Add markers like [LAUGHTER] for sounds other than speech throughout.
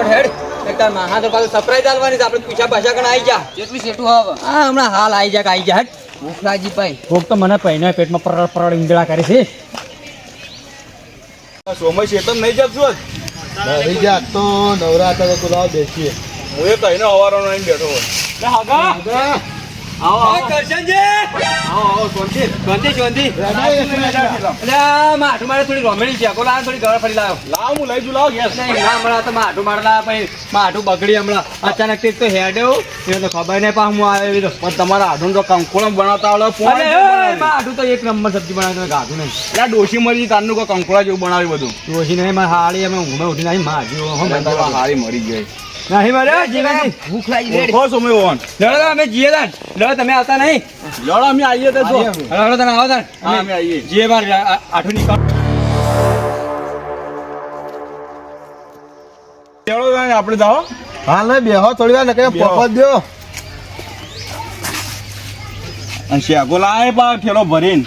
ફટાફટ હેડ. એકતા મહા તો પાછું સરપ્રાઈઝ આલવાની છે. આપણે પૂછા પાછા કણ આવી જા કેટલું સેટું હવે. હા હમણાં હાલ આવી જા કે આવી જા હેડ. ભૂખ લાગી પાઈ ભૂખ તો મને પહેલા પેટમાં પરળ પરળ ઈંદડા કરે છે. સોમય શેતમ નહીં જતું નહીં જા તો નવરાત્ર તો લાવ બેસીએ. હું એ કહીને અવારો નહીં બેઠો હોય. આવો કરશનજી. આવો આવો શાંતિ. શાંતિ શાંતિ. એટલે માઠું મારે થોડી રોમેડી છે. કોલા થોડી ગળા ફરી લાવ્યો લાવ હું લઈ જુ લાવ ગેસ નહીં ના હમણાં તો માઠું મારલા પછી માઠું બગડી હમણાં. અચાનકથી તો હેડ્યો એ તો ખબર નહીં પા હું આવ્યો પણ તમારા આઢું તો કંકોળમ બનાવતા આવડે. તો એક નંબર સબ્જી બનાવી ગાધું નહીં. એટલે ડોશી મરી તારનું કોઈ કંકોળા જેવું બનાવ્યું બધું. ડોશી નહીં મારે હાળી અમે ઊંઘમાં ઉઠીને આવી મરી ગઈ. નહીં મારે જીવનજી. ભૂખ લાગી ગઈ ઓળખો સોમય ઓન લડો અમે જીએ તાન લડો તમે આવતા નહીં. લડો અમે આવીએ તો જો લડો હલો તને આવો તાન હા અમે આવીએ. જીએ બાર આઠું નીકળ ચલો તાણે આપણે જાઓ. હા ને બેહો થોડી વાર નકે. પપ્પા દ્યો. અને શેગો લાવે પા ઠેલો ભરીને.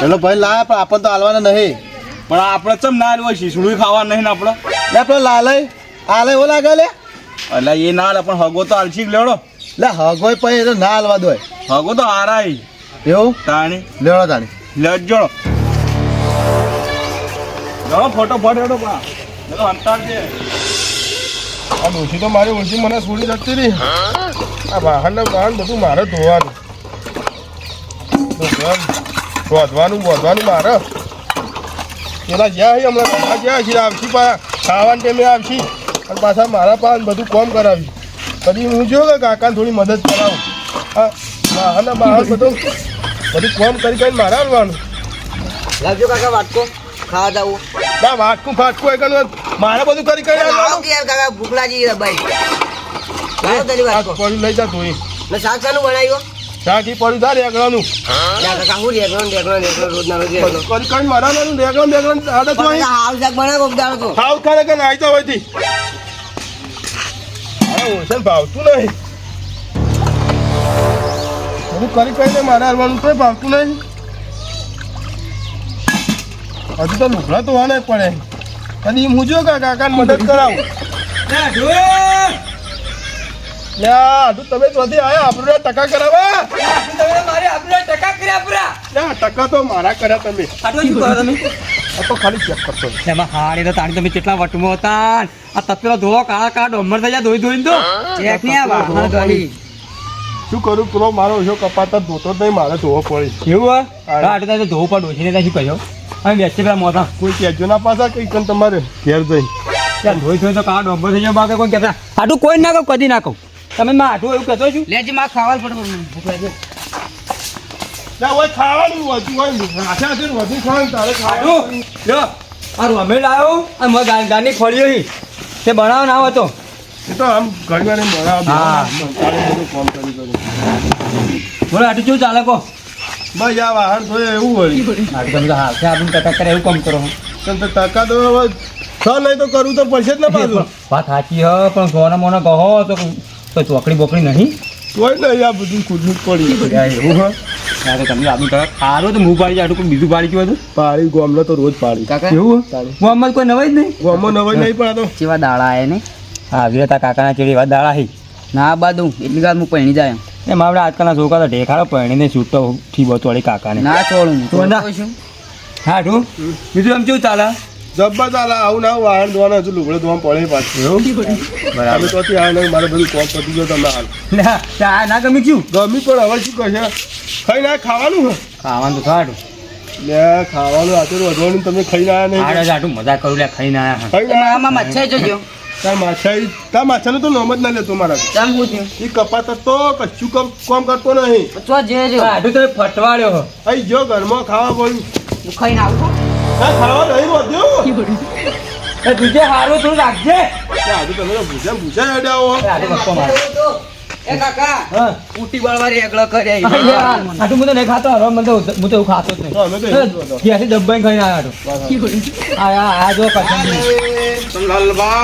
પેલો ભાઈ લાયા પણ આપણને તો હાલવાના નહીં. પણ આપણે ચમ ના આવ્યો શીસડું ખાવા નહીં ને આપણે? લે પેલો લાલય આલે એવો લાગે લે. એટલે એ ના હાલે પણ હગો તો આલસી લેડો એટલે હગોય પછી તો ના હાલવા દો હગો તો હારાય. એવું? તાણી. લેડો તાણી. લડજો જણો ફોટો ફોટો હેડો પા નકર અંતર છે આ ડોશી તો મારી ઓછી મને છોડી જતી રહી. આ વાહન ને વાહન બધું મારે ધોવાનું. ધોવાનું, શોધવાનું બોધવાનું મારે. પેલા જ્યાં હમણાં જ્યાં છે આવશી પાછા ખાવાના ટાઈમે આવશી. અને પાછા મારા પાસે બધું કોમ કરાવી. પછી હું જો કે કાકાને થોડી મદદ કરાવું. હા અને બહાર બધું બધું કોમ કરી કરીને મારા આવવાનું. લાવજો કાકા વાટકો. ખાવા જાવું ના વાટકું ફાટકું એ મારે બધું કરી કરી આવવાનું. યાર કાકા ભૂખ લાગી ભાઈ લઈ જા તું ને શાક શાનું બનાવ્યું? શાક પડ્યું થાય રેગડાનું. કાકા હું રેગણો રેગણો રેગણો રોજ ના રોજ રેગણો કરી કરી આદત પણ હોય કાકા હાલ શાક કોક દાડો તો. ખાવ ખાને કે નાઈ તો હોયથી અરે ઓછન ભાવતું નહીં. બધું કરી કરીને મારે હાલવાનું તો ભાવતું નહીં. હજુ તો લુગડા તો વાને પડે. કદી હું જો કાકા કાકાને મદદ કરાવું? તમે ત્યાંથી આયા આપણે ટકા કરાવવા મારે આપણે ટકા કર્યા પૂરા ટકા તો મારા કર્યા તમે. આટલું શું કરો તમે? તો ખાલી ચેક કરતો એમાં હાડી તો તાણી તમે કેટલા વટમાં હતા? આ તત્વેલો ધોળો કાળા કાળા ડોમર થઈ જાય ધોઈ ધોઈને તો. ચેક નહીં શું કરું પેલો મારો ઓછો કપાતા ધોતો જ નહીં મારે ધોવો પડે. એવું આટલું ધોવું ત્યાં શું કહ્યો? અમે બેસી પેલા મોટા કોઈ કહેજો ના પાછા કઈ તમારે ઘેર જઈ. ત્યાં ધોઈ ધોઈ તો કાળા ડોમર થઈ જાય બાકી કોઈ કહેતા. આટલું કોઈ ના કહું કદી ના કહું. તમે માઠું એવું કહેતો છું? લેજી માં ખાવા પડે ભૂખ લાગે. ના હોય ખાવાનું વધુ હોય હાથે હાથે વધુ ખાવાનું તારે ખાવાનું. જો આ રમે લાવ્યો અને મેં ગાન ફળી ખોલ્યો તે બનાવ ના હતો. એ તો આમ ઘણીવાર એમ બનાવે હા. તારે બધું કામ કરી કરી. બોલો આટલું શું ચાલે કહો બસ આ વાહન થોડે એવું હોય. તમે તો હાલ છે આપણને ટકા કરે એવું કામ કરો તમે તો ટકા તો નહીં તો કરવું તો પડશે જ ને [LAUGHS] પાછું. વાત સાચી હ પણ સોના મોના કહો તો તો ચોકડી બોકડી નહીં? કોઈ નહીં આ બધું ખુદનું પડી એવું હા? ત્યારે તમે આપણું ટકા પાડો તો હું પાડી આટલું કોઈ બીજું પાડી ગયું હતું? પાડી ગોમલો તો રોજ પાડી. કાકા? એવું મોહમ્મદ કોઈ નવાઈ જ નહીં? ગોમો નવાઈ નહીં પણ આ તો કેવા દાડા આયા ને? હા રહ્યા કાકાના કેવી એવા દાડા હી. ના બાદું એટલી વાર હું પહેણી જાય. એમ આપણે આજકાલના છોકરા તો ઢેખાડો પરણીને છૂટતો થી બતોડી કાકાને. ના છોડું હા ઠું બીજું એમ કેવું ચાલે? જબ્બર ચાલે આવું ના વાહન ધોવાનું હજુ લુગડે પડે પાછું એવું? અમે તો ત્યાં મારે બધું કોમ પતી ગયો તમે હાલ. ના આ ના ગમી ક્યું ગમી પણ હવે શું કહે ખાઈ ના ખાવાનું ખાવાનું તો ખાડું. લે ખાવાનું આચર વધવાનું તમે ખાઈને આયા નહીં? આડે આટલું મજા કરું લે ખાઈને આયા ખાઈ ના આમાં મચ્છાઈ જજો. તાર માછા તાર માછાનું તો નામ જ ના લેતો મારા. ચાલ પૂછ્યું એ કપાત તો કશું કમ કામ કરતો નહીં. ચો જે જો આડું તો ફટવાડ્યો હો. જો ઘરમાં ખાવા બોલું ખાઈ ખાઈને આવું તુજે હારું થોડું રાખજે. આજે તમે તો ભૂસ્યા ભૂસ્યા હેડ્યા હો. એ આડે બપ્પો એ કાકા હા. ઉટી બળવારી એકલો કરે આટલું હું તો નહીં ખાતો હરો મને તો હું તો ખાતો જ તો અમે તો એવું જ નહીં ત્યાંથી ડબ્બાઈ ખાઈને આવ્યો આ આ આ જો કરશનજી સંભાલવા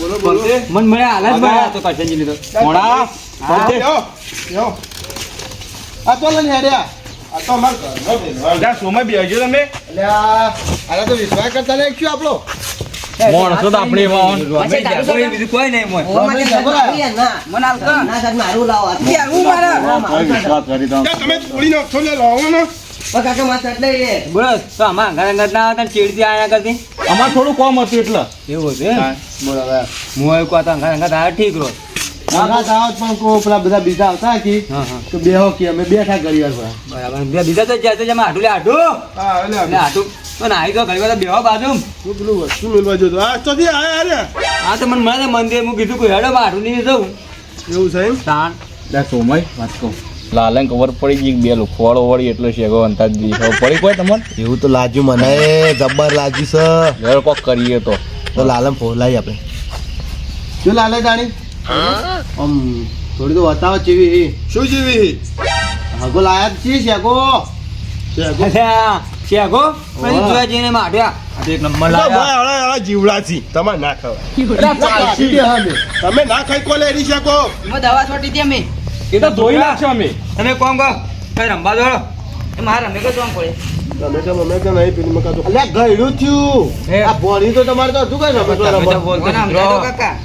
બોલો બોલો. મન મને હાલ જ મળ્યા તો કરશનજી લીધો મોડા હા, યો, યો. આ તો લઈને હેડ્યા. માણસો તો આપણે? બીજું કોઈ નહીં અમારે થોડું કોમ હતું એટલે. એવું હતું બોલો હું ઠીક રહો મારા દાવત પણ કો પેલા બધા બીજા આવતા કે તો બેહો કે અમે બેઠા પર. બરાબર. બે બીજા તો જાય જમા આટું લે આટું. હા એટલે આટું. તો નાહી તો ઘડી વાર તો બેહો બાજુ હું પેલું વસ્તુ મેળવા જતો આ અરે તો મને મળે મંદિર. હું કીધું કોઈ હેડો આટું નહીં જવું એવું છે તાણ. સોમય વાત કહું. લાલન ખબર પડી ગઈ બે લુખવાડો વળી એટલે શેગો અંતાજ. ખબર પડી કોઈ તમને? એવું તો લાજ્યું મને. જબ્બર લાજ્યું છે. ઘર કોક કરીએ તો. તો લાલમ ફોલાઈ આપણે. શું લાલે જાણી આમ થોડી તો બતાવો ચેવી શું જેવી? હગો લાયા છે શેકો શેકો શેકો પછી જોયા જઈને માટ્યા એક નંબર લાવ્યા જીવડાથી. તમારે ના ખાવા. ચાલશી. બે અમે. તમે ના ખાઈ કોલે એની શકો દવા છોટી હતી અમે. એ તો ધોઈ નાખશો અમે. તમે કોમ કહો. કઈ રમવા દો એ મારે રમે કે પડે. તમે કેમ અમે કેમ નહીં પેલી મકા તો અલ્યા ગયડું થયું. આ ભણી તો તમારે તો હતું કઈ તો બોલતો કાકા.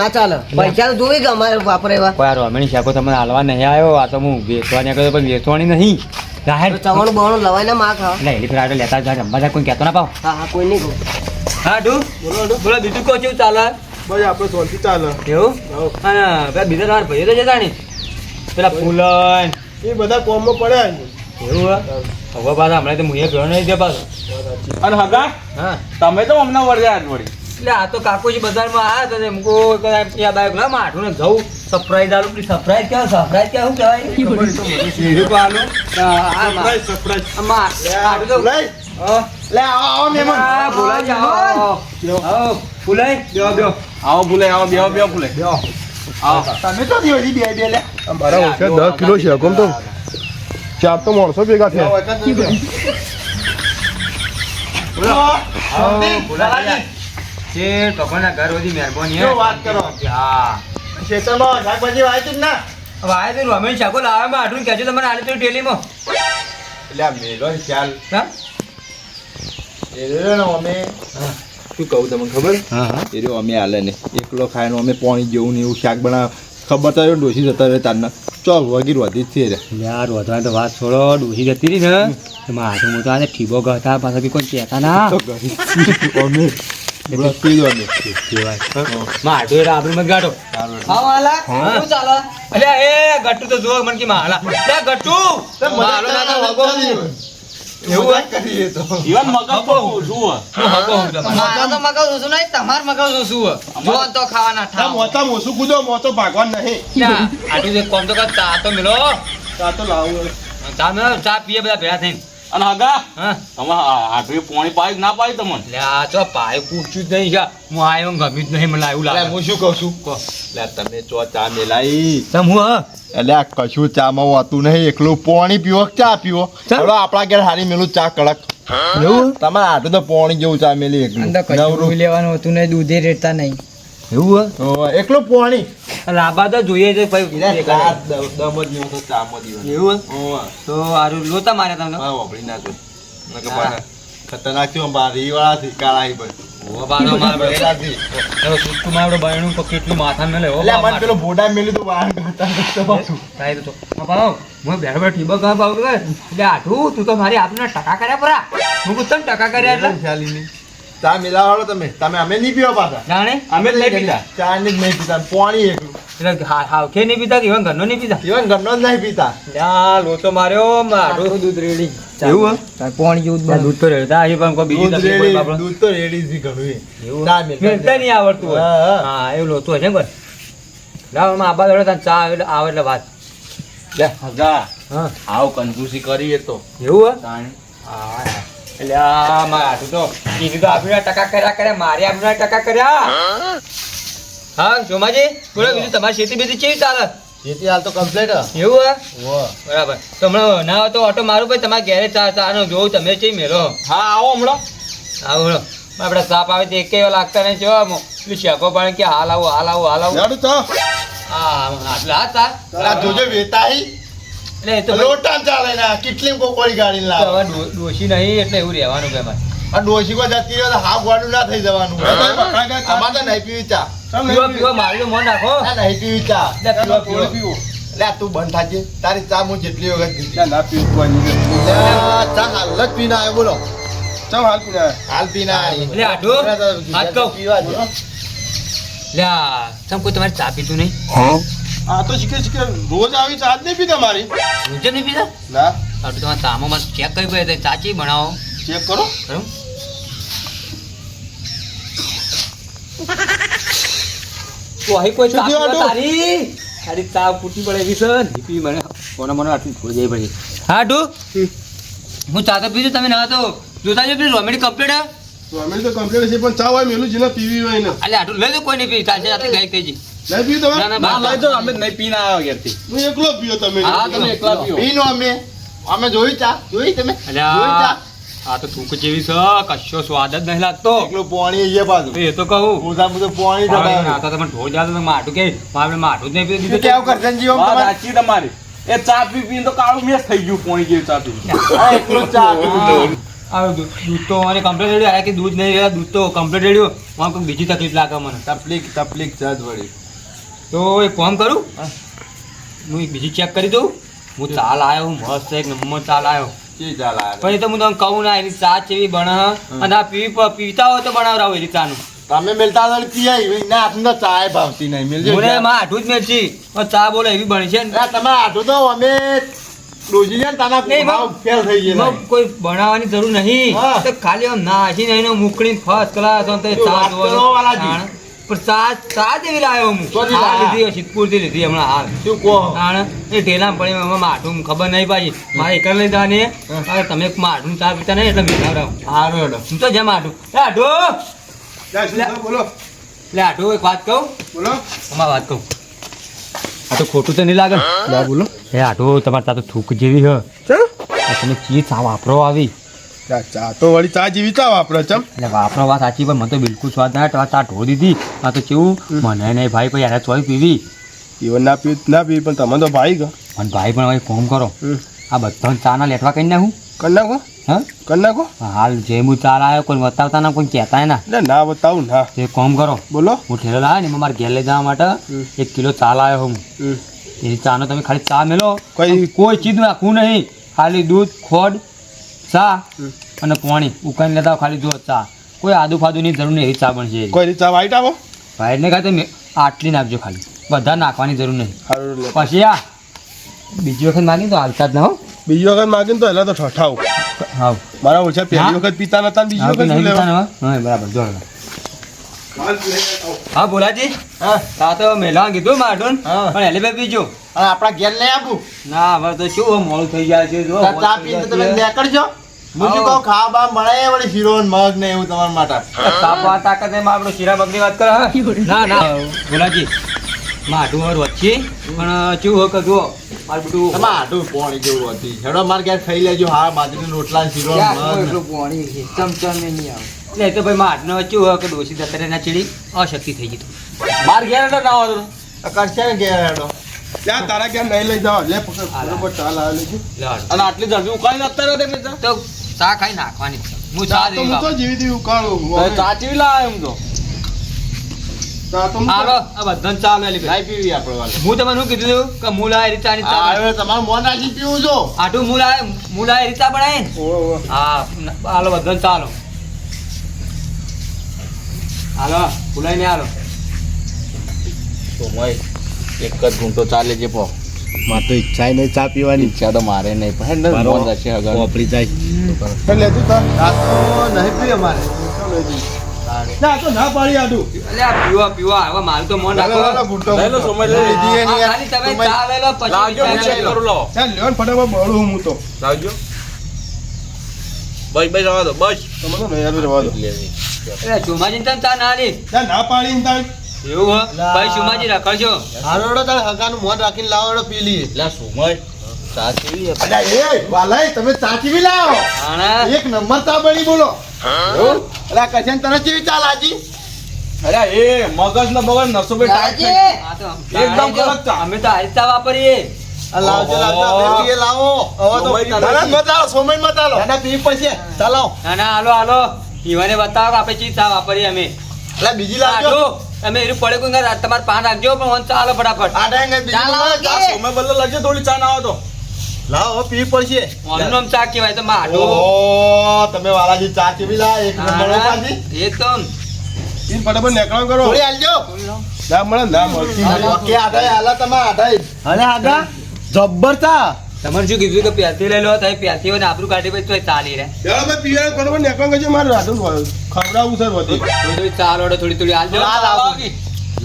ના ચાલે. પૈસા જોઈ કે અમારે વાપરે રોમેશ શેગો તમને હાલવા નહીં આવ્યો, આ તો હું વેચવા નીકળ્યો, પણ વેચવાની નહીં. જાહેર. તો ચવાણું બવાણું લવાય ને માં એલી લેતા જા, રમવા જા, કોઈ કહેતો ના પાવ. હા હા કોઈ નહીં કહું હા, તું? બોલો, બીજું કહો, કેવું ચાલે? ભાઈ આપણે શાંતિ ચાલે એવું? પેલા બીજા તમારા ભાઈઓ તો જતા નહીં પેલા ફૂલન. એ બધા કોમમાં પડ્યા એવું? હવે પાછા હમણાં તો મુએ ગયો નહીં છે પાછો. અને હગા હા. તમે તો હમણાં વળ્યા જ વળી એટલે આ તો કાકોજી બજારમાં આવ્યા હતા તે મૂકો ત્યાં બાઈક ના માઠું ને જવું. સરપ્રાઈઝ આલું પછી સરપ્રાઈઝ કહેવાય? મા- સરપ્રાઈઝ, સરપ્રાઈઝ. શું તો ચાર તો માણસો ભેગા થયા. જે ટોપરના ઘર બધી મહેરબાની હે. વાત કરો? હા. ખેતરમાં શાકભાજી વાંચ્યું જ ના? તો રમેશ શાકો કહેજો તમારે આલી તો ટેલીમાં એટલે આ મેલો ચાલ હા? એ અમે. શું કહું તમને ખબર? હા એ રહ્યો અમે આલે ને. એકલો ખાઈને અમે પાણી જેવું ને એવું શાક બનાવ. ખબર તો ડોસી જતા રહે તારના ચોલ વગીર વધી છે રે. યાર વધવાની તો વાત છોડો ડોસી જતી રહી ને. એમાં હાથું મોટો આને ઠીબો ગતા પાછા કોઈ કહેતા ના. અમે. મત વાલા. હા. શું ચાલે? અલ્યા એ ગટ્ટુ તો તો તો. મગજ તો તમારે. તો તમાર તો ખાવાના આ મોસું કૂદો મોટો ભાગવાન નહીં. આટલું કોમ તો કર ચા તો મિલો. આ તો લાવું ચા પીએ બધા ભેગા થઈને. અને હગા હા. તમે હાટવી પોણી પાઈ ના પાઈ તમને? લે આ તો પાય પૂછ્યું જ નહીં હું આયો ગમ્યું જ નહીં મને એવું લાગે. હું શું કહું છું? એટલે તમે ચો ચા મેલાઈ. તમ હું એટલે આ કશું ચામાં હોતું નહીં એકલું પોણી પીવો ચા પીવો? ચાલો આપણા ઘેર હારી મેલું ચા કડક. એવું? તમારે આટલું તો પોણી જેવું ચા મેલી એકલું. નવરું. લેવાનું હતું નહીં દૂધે રેડતા નહીં. એવું ઓવે, એકલું પાણી. લાંબા તો જોઈએ છે ભાઈ. દમ જ નહીં હોતો ચામાં દિવસ એવું તો આરું લોતા માર્યા તમને હા, વાપરી નાખો. નકર હા. ખતરનાક થયો બારી. ઓ બાનો માર ભાઈ તો તું વાળ તો હા હું તું તો મારી આપને ટકા કર્યા પરા. હું કુતમ ટકા કર્યા એટલે? ખ્યાલી નહીં. ચા મિલાવાળો તમે. તમે અમે નહીં પીવા પાછા જાણે? અમે જ નહીં પીતા. ચા ને જ નહીં પીતા. પાણી એકલું. એટલે હાવખે નહીં પીતા કે ઇવન ઘરનો નહીં પીતા? ઇવન ઘરનો જ નહીં પીતા. ત્યાં લોચો માર્યો મારું. દૂધ રેડી. એવું? પાણી જેવું દૂધ તો રેડતા હશે પણ કોઈ બીજી દૂધ રેડી તો રેડી છે ઘણું એવું મિલતા નહીં. આવડતું હા, હા. હા એવું લોચો હશે ને લાવ આમાં આબા દોડે ચા એટલે આવે એટલે વાત. લે. હગા હા. આવ કંજૂસી કરીએ તો. એવું હા. એટલે આ મારા હાથું તો કીધું તો આપણે ટકા કર્યા કર્યા મારે આપણે ટકા કર્યા. હા સોમાજી બોલો બીજું તમારી ખેતી બેતી કેવી ચાલે? ખેતી હાલ તો કમ્પ્લીટ એવું હે? બરાબર. તો હમણાં ના તો ઓટો મારું ભાઈ તમારા ઘેરે ચા ચાનો જોઉં તમે છે મેલો? હા આવો હમણાં. આવો હમણાં આપણે સાપ આવે તો એક એવા લાગતા નહીં જો પેલું શેકો પાડે કે હાલ આવું હાલ આવું હાલ આવું. હા હા તાર જોજો વેતાઈ. એટલે એ તો લોટા ચાલે ના કેટલી કોકોળી ગાડી લાવે. ડોશી નહીં એટલે એવું રહેવાનું કે અમારે આ ડોશી કો જતી રહ્યો હાફ ગાડું ના થઈ જવાનું. આમાં તો નહીં પીવી ચા. પીવો પીવો. મારું તો મન રાખો ના નહીં પીવી ચા. લે, પીવો પીવો. લે આ તું બંધ થાજે. તારી ચા હું જેટલી વખત ના પીવું ચા હાલ જ પીને આવ્યો બોલો. ચાલ હાલ પીને. હાલ પીને આવ્યો. આઢો, હાથ કહું. પીવા લ્યા તમ કોઈ તમારે ચા પીતું નહીં? આ તો શીખે શીખે રોજ આવી ચા જ નહીં પીતા મારી રોજ નહીં પીતા ના. આટલું તમારે તામો મારે ચેક કરી પડે ચાચી બનાવો. ચેક કરો. ખરું? તો અહીં કોઈ પીવા આટલું? તારી? તારી ચા ફૂટી પડે એવી સર પી મને. કોને મને આટલી ફૂટ જઈ પડી હા ટુ હું ચા તો પીધું તમે ના તો. જોતા જો પેલી રોમેડી કમ્પ્લીટ રોમેડી તો કમ્પ્લેટ છે પણ ચા હોય મેલું જેને પીવી હોય ને. એટલે આટલું લઈ દો કોઈ નહીં પી ચાલશે રાતે ગાય થઈ નહીં પીવું તમે ના, ના, ના લઈ જાઓ અમે નહીં પીને આવ્યા ઘેરથી. હું એકલો પીયો તમે. હા તમે એકલા પીઓ. પીનો અમે. અમે જોઈ ચા. જોઈ તમે? જોઈ ચા. આ તો થૂક જેવી છે કશો સ્વાદ જ નહીં લાગતો. એકલું પોણી છે પાછું. એ તો કહું. પૂછા પૂછું પોણી પાણી ઢગાવ્યું. નાખો તમે ઢોળ જાતો માટું કે માટું જ નહીં પીધું કેવું કરશે સાચી તમારી. એ ચા પી પીને તો કાળું મેસ થઈ ગયું પોણી જેવી ચા પી એકલું ચા દૂધ તો મારે કમ્પ્લેટ રેડ્યું કે દૂધ નહીં દૂધ તો કમ્પ્લેટ રેડ્યું કોઈ બીજી તકલીફ લાગે મને તકલીફ તકલીફ જ વળી. તો એક કામ કરું? હું. એક બીજી ચેક કરી દઉં. હું ચાલ આવ્યો મસ્ત એક નંબર ચાલ આવ્યો ચી ચા પછી તો હું તમને કહું ના એની ચા ચેવી બણ અને આ પીવી પીતા હોય તો બનાવરાવો એની ચાનું. તમે મેલતા હોય પીઆઈ ના આપને તો ભાવતી નહીં. મેલજો મને આઠું જ મેળજી ચા બોલે એવી બની છે ને. તમે તો અમે છે તાના ફેલ થઈ ગયેલા. કોઈ બનાવવાની જરૂર નહીં. તો ખાલી આમ નહીં મુકડી ફર્સ્ટ ક્લાસ ચા જોવો કરો, તો વાલાજી? તાણ. પણ ચા ચા જેવી લાવ્યો હું આ લીધી સિદ્ધપુરથી લીધી હમણાં હાલ શું કહો? એ ઢેલા પડી એમાં માઠું ખબર નહીં પાછી. મારે એક લઈ જવાની. હવે તમે માઠું ચા પીતા નહીં એટલે રહો. હારું હેડો. હું તો જેમ આઠું? બોલો. આઠું એક વાત કહું. બોલો. અમાર વાત કહું. આ તો ખોટું તો નહીં લાગે. ના બોલો. એ આટો તમારે તા તો થૂક જેવી હ. તમે ચીજ વાપરો આવી. ચા તો વળી ચા જેવી ચા વાપરે ચમ. એટલે વાપરો વાત સાચી પણ મને તો બિલકુલ સ્વાદ ના આવે. ચા ઢો દીધી. આ તો કેવું? મને નહીં ભાઈ પછી યાર ચોઈ પીવી. ઈવન ના પી ના પીવી પણ તમે તો ભાઈ ગયો અને ભાઈ પણ હવે ફોન કરો. આ બધા ચા ના લેટવા કઈ નાખું? કરી નાખો? હા? કરી નાખો? હાલ જે હું ચા લાવ્યો કોઈ બતાવતા ના કોઈ કહેતા ના. ના બતાવું ના. એ કામ કરો. બોલો. હું ઠેલો લાવ્યો ને એમાં મારે ઘેર લઈ જવા માટે એક કિલો ચા લાવ્યો હું. એ ચાનો તમે ખાલી ચા મેલો. કોઈ? કોઈ ચીજ નાખવું નહીં. ખાલી દૂધ ખોડ ચા? અને પાણી. ઉકાળી લેતા ખાલી જો ચા. કોઈ આદુ ફાદુની જરૂર નહીં ચા બનશે કોઈ રીતે ચા વાઈટ આવો? ભાઈ ને કાંઈ આટલી નાખજો ખાલી. બધા નાખવાની જરૂર નહીં. પછી આ બીજી વખત માગી તો હાલતા જ ના હો. બીજી વખત માગી તો એટલે તો ઠઠાવ હા મારા ઓછા પહેલી વખત પીતા નતા બીજી હા, વખત નહીં પીતા લેવા હા? બરાબર જો. હા બોલાજી હા. તા તો મેલા કીધું માટું. પણ એલે બે પીજો. આપણા ઘેર લઈ આપું. ના હવે તો શું મોડું થઈ જાય છે જો ચા ચા પીને તમે નીકળજો. કહું બા મળે વળી શીરો ને મગ ને એવું તમારા માટે. તાપવા તાકાત એમાં આપણો શીરા બગડી વાત કરે હા? [LAUGHS] ના ના. બોલાજી માટું વાર વચ્ચે. પણ કેવું હોય કે જુઓ મારું બધું તમારે આટલું પોણી જેવું હતી. હેડો માર ઘેર ખાઈ લેજો. હા બાજરીના રોટલા ને શીરો ને મગ ને. એટલે તો ભાઈ માટનો કેવું હોય કે ડોસી દત્તરે ના ચીડી અશક્તિ થઈ ગઈ બાર ઘેર એટલે ના આવતો આ કરશે ને ઘેર હેડો. ત્યાં તારા ક્યાં નહીં લઈ જાઓ. લે પકડ. બરોબર ચાલ આવે લેજો અને આટલી જલ્દી ઉકાળી નાખતા રહ્યો તો ચા ખાઈ નાખવાની હું ચા ચા તો હું ચા ચેવી તો? હું તો- જીવી દીધું બધાને ચા પીવી આપણે હું તમને શું કીધું કે હું લાય રીતા ની ચા હવે તમારે મોન પીવું છો. આટું હું લાય હું લાય રીતા બનાય ઓવે, ઓવે. હા હાલો બધાને ચાલો હાલો ભૂલાઈ ને હાલો. તો મય એક જ ઘૂંટો ચાલે છે પો. મારે તો ઈચ્છા નહીં ચા પીવાની. ઈચ્છા તો મારે નહીં પણ ને મારો- જશે અગર વાપરી જાય. તો લેજો ચા. ચા તો નહીં પીવી અમારે. ના તો ના પાડી આડું. એટલે પીવા પીવા હવે મારું તો મન હાલો, હાલો, રાખો ગુંટો, લઈ લો ગુંટો. સમય લઈ લીધી હા, એની યાર. ખાલી તમે ચા લઈ પછી લાવજો ચેક કરું લાવો. ચાલ લેવાનું ફટાફટ બળું હું તો. લાવજો. બસ બસ રવા દો બસ. તમે તો નહીં હારું દો. એટલે ચોમાજીને તમે ચા ના લી ના પાડી એવું હો? ભાઈ શુમાજી રખડશો હારોડો તારે હગાનું મોન રાખીને લાવો પી લઈએ એટલે સુમય સાચી અલ્યા એ વાલાઈ તમે ચાચી બી લાવો? એક નંબર ચા બોલો. અલ્યા કશન તને કેવી ચા લાગી? અરે એ મગજ ને બગજ નસો બે લાલજી, આ તો એકદમ કડક અમે તો આહિસ્તા વાપરીએ. લાવજો લાવજો ઓહો. લાવો. હવે તો મત આવો સોમય મત આવો ના પી પછી ચાલો ના ના હાલો હાલો. ઈવાને બતાવો કે આપણે ચીજ વાપરીએ અમે. અલ્યા બીજી લાવજો. તમે એનું પડે કોઈ ના તમારે પાન રાખજો પણ વન ચાલો ફટાફટ. આ ડાંગે બીજી ચાલો, ચા સોમે બદલે બદલો થોડી ચા ના આવે તો લાવો પી પડશે. ઓનું નામ ચા કેવાય તો માડો. ઓ તમે વાલાજી ચા કેવી લા એક નંબર પાછી. એ તો ઈ ફટાફટ નેકળો કરો. થોડી આલજો. ના મળે ના મળતી ઓકે આડા આલા તમે આડા અરે આગા જબ્બર ચા. તમારે શું કીધું કે પ્યાસી લઈ લો તો પ્યાસી હોય ને આપણું કાઢી પછી તો ચાલી રહે ચાલો ભાઈ પીવા બરોબર નેકળો કરજો મારે રાધું ખવડાવવું સર વધી થોડી થોડી થોડી થોડી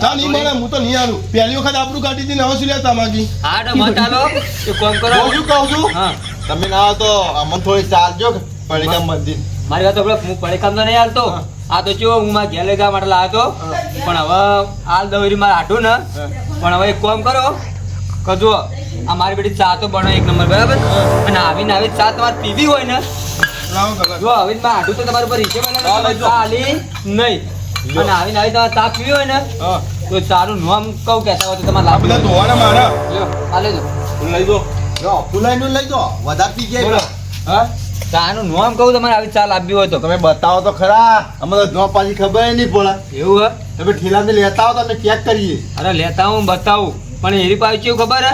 હાલ નહીં મળે હું તો નહીં આલું. પહેલી વખત આપણું કાઢી હતી હવે શું લેતા માગી? હા તો મત હાલો એ કોમ કરો. હું શું કહું છું. હા. તમે ના તો અમને થોડી ચાલજો પડીકા મંદિર. મારી વાત તો હું પડે તો નહીં હાલતો આ તો ચો હું મારા માટે લાવ્યો પણ હવે હાલ દવરી મારે હાટું ને. પણ હવે એક કોમ કરો. કજો આ મારી બેટી ચા તો બનો એક નંબર બરાબર? અને આવીને આવી ચા તમારે પીવી હોય ને જો આવીને તો તમારા નહીં. અને આવીને આવી તમારે પીવી હોય ને તો ચાનું નામ કહું કહેતા હોય તો તમારે લાભ બધા ધોવાના મારા. લ્યો આ લેજો. લઈ દો. જો ફુલાઈ નું લઈ દો. વધારે પી જાય હા? ચાનું નામ કહું તમારે આવી ચા લાવવી હોય તો. તમે બતાવો તો ખરા. અમને તો પાછી ખબર નહીં પડે. એવું હે? તમે ઠેલાને લેતા આવો તો અમે ચેક કરીએ. અરે લેતા હું બતાવું. પણ એની પાછી ખબર હે?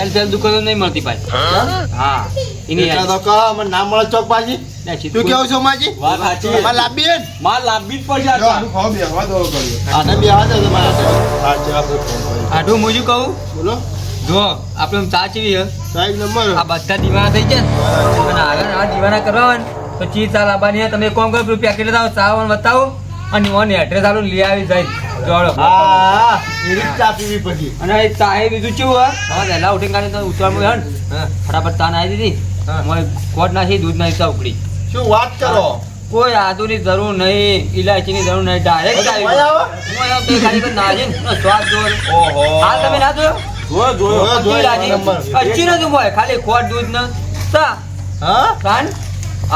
એલ સેલ દુકાનો નહીં મળતી પાછી. હા. એટલા તો કહો અમને ના મળે ચોક પાછી. તું. કેવું છો માજી? વાત સાચી અમારે લાંબી હે? માર લાંબી જ પડશે આ બેહવા દો કર્યો આને બી આવવા દો તમારે. આઠું શું કહું? બોલો. જો આપણે ચા ચીવી હે. સાહેબ નંબર આ બધા દીવાના થઈ ગયા અને આગળ આ દીવાના કરવા હોય ને તો ચી ચા લાવવાની તમે કોમ કરો પેલું પેકેટ લાવો ચા મને બતાવો અને મને એડ્રેસ આલું લઈ આવી જાય જોડો હા એ રીત ચા પીવી પછી. અને એ ચા એ બીજું કેવું હે? હવે વહેલા ઉઠીને કાઢી તો ઉતરવાનું હે. ફટાફટ ચા આવી દીધી. અમારે કોટ નાખી દૂધ નાખી ચા ઉકળી. શું વાત કરો? કોઈ આદુની જરૂર નહીં ઇલાયચીની જરૂર નહીં ડાયરેક્ટ આવે? ખાલી નાજી સ્વાદ જોવો ઓહો. હાલ તમે ના જોયો? જોયો જોયો. જોયો, અચ્છી લાગી. નંબર. અચ્છી નથી મોય ખાલી ખોટ દૂધ ન સા હા? કાન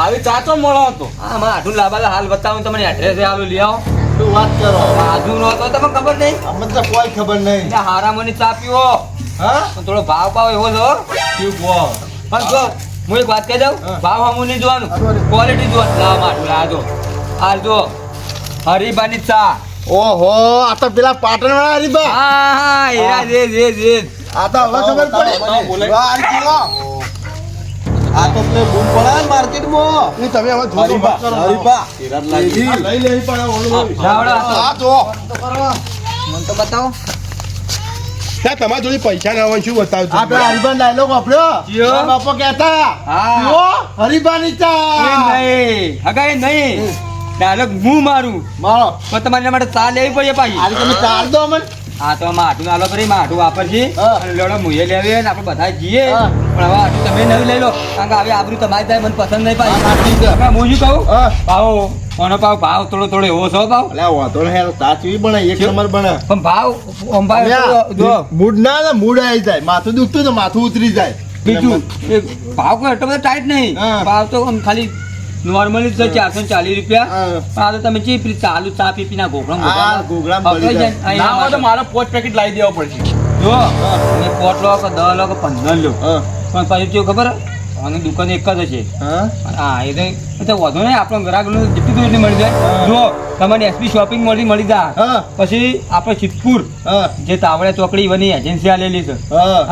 આવી ચા તો મળો હતો હા મારે આટલું લાંબા હાલ બતાવું તમને એડ્રેસ હાલું લઈ આવો. શું વાત કરો? આજુ નો તો તમને ખબર નહીં? અમને તો કોઈ ખબર નહીં. હારા મની ચા પીવો. હા? થોડો ભાવ પાવ એવો શું કહો? પણ જો હું એક વાત કહી દઉં. ભાવ હમું નહીં જોવાનું. ક્વોલિટી જોવાનું. લાવ માટલું આ જો. આ જો. હરીબાની ચા. ઓહો આ તો પેલા પાટણ વાળા હરીબા હા હા. એરા જે જે જે. આ તો હવે ખબર પડી. બોલે. વાહ, આ તો પેલો બૂમ પડા માર્કેટમાં. નહીં તમે હવે ધોધો હરીબા. હરીબા લઈ લે પણ આ ઓલું આ જો મન તો બતાવો. ત્યાં તમારા જોડે પૈસા ના હોય શું બતાવજો આપણે પેલા હરીબા ડાયલોગ વાપર્યો બાપો કહેતા હા. એ ચા. નહીં હગાય નહીં. ડાયલોગ હું મારું? મારો. પણ તમારે માટે ચા લેવી પડે ભાઈ આજે તમે તાર દો અમને હા તો આમાં આલો કરી માં વાપરશી. અને લેવડો મુએ લેવી ને આપણે બધા જઈએ. પણ હવે આટલું તમે નવી લઈ લો. કારણ કે હવે આબરું તમારી થાય મને પસંદ નહીં. હવે હું. શું કહું? ભાવ કોનો ભાવ ભાવ થોડો થોડો એવો છો ભાવ? અલ્યા વાંધો હે યાર, ચા ચીવી બને એક? નંબર બને પણ ભાવ ઓમ ભાવ જો. મૂડ ના ને મૂડ આવી જાય. માથું દુખતું તો માથું ઉતરી જાય. બીજું એ ભાવ કોઈ એટલો બધો ટાઈટ નહીં. ભાવ તો આમ ખાલી નોર્મલી તો ચારસો ચાલીસ રૂપિયા. આ તો તમે ચી પેલી ચાલુ ચા પી બળી ના હોય તો મારે પોચ પેકેટ લાવી દેવા પડશે. જો તમે પોટ લો કે દસ લો કે પંદર લો. પણ પછી કેવું ખબર? અને દુકાન એક જ હશે. હા. એ તો વધુ નહીં આપણો ગ્રાહક જેટલી દૂર મળી જાય. જો તમને એસપી શોપિંગ મળી મળી જાય. પછી આપણે સિદ્ધપુર હા. જે તાવડા ચોકડી બની એજન્સી આલેલી છે.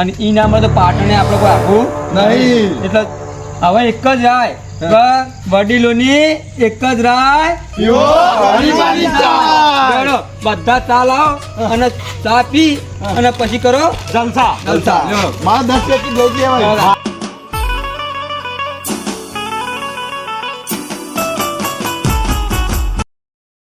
અને ઈ નામ તો ને આપણે કોઈ આખું નહીં. એટલે હવે એક જ કે વડીલોની એક જ રાય. બધા ચા લાવો અને ચા પી અને પછી કરો જલસા. જલસા. મારા દસ